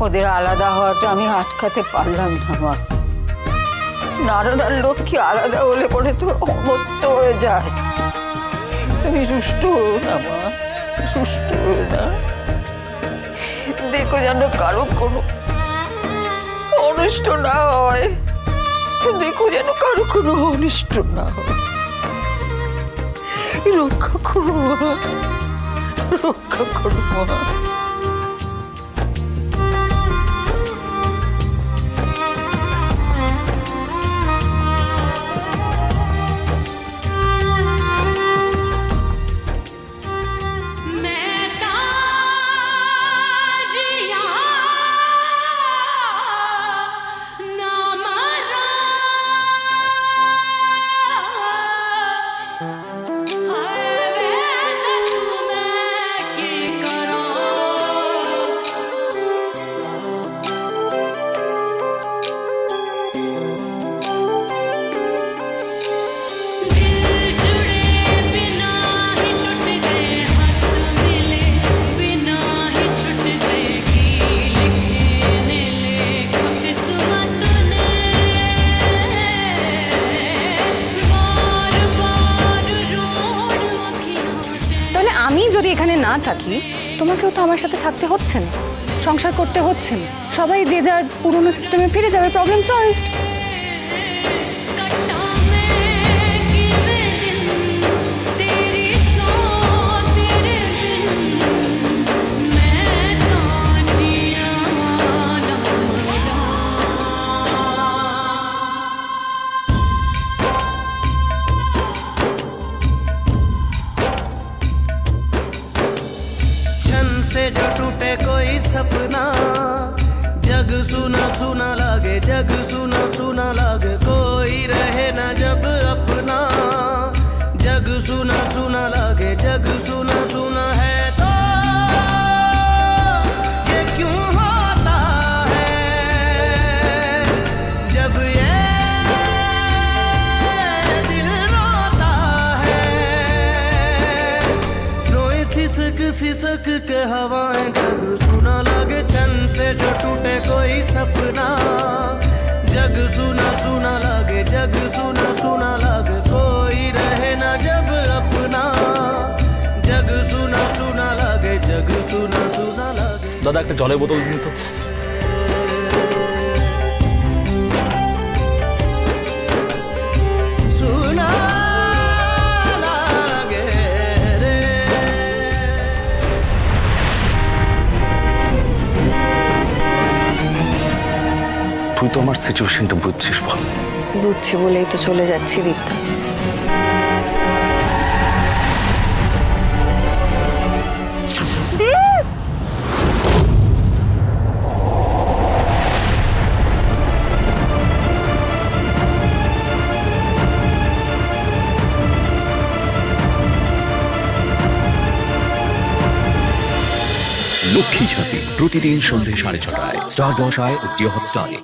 ওদের আলাদা হওয়াটা আমি আটকাতে পারলাম না, মা। নারায়ণ লক্ষ্মী আলাদা হলে পরে তো অনত্য হয়ে যায়। তুমি হো না, মা। হো না। দেখো যেন কারও কোনো অনিষ্ট না হয়। দেখো যেন কারও কোনো অনিষ্ট না হয়। রক্ষা করো, মা। রক্ষা করো, মা। না থাকি, তোমাকেও তো আমার সাথে থাকতে হচ্ছে না। সংসার করতে হচ্ছে না। সবাই যে যার পুরনো সিস্টেমে ফিরে যাবে প্রবলেম সলভড से जो टूटे कोई सपना। जग सुना सुना लागे, जग सुना सुना लागे, कोई रहे ना जब अपना। जग सुना सुना लागे, जग सुना सुना सिसक सिसक के हवाएं जग सुना लगे छन से जो टूटे कोई सपना जग सुना सुना लगे जग सुना सुना लगे कोई रहे ना जब अपना जग सुना सुना लगे जग सुना सुना लगे দাদা একটা জলের বোতল দিন তো তো আমার সিচুয়েশনটা বুঝছিস বল। বুঝছি বলেই তো চলে যাচ্ছি দীপ্তা লক্ষ্মী ঝাঁপি প্রতিদিন সন্ধ্যে সাড়ে ছটায়। স্টার জলসায় ও জিও হটস্টারে।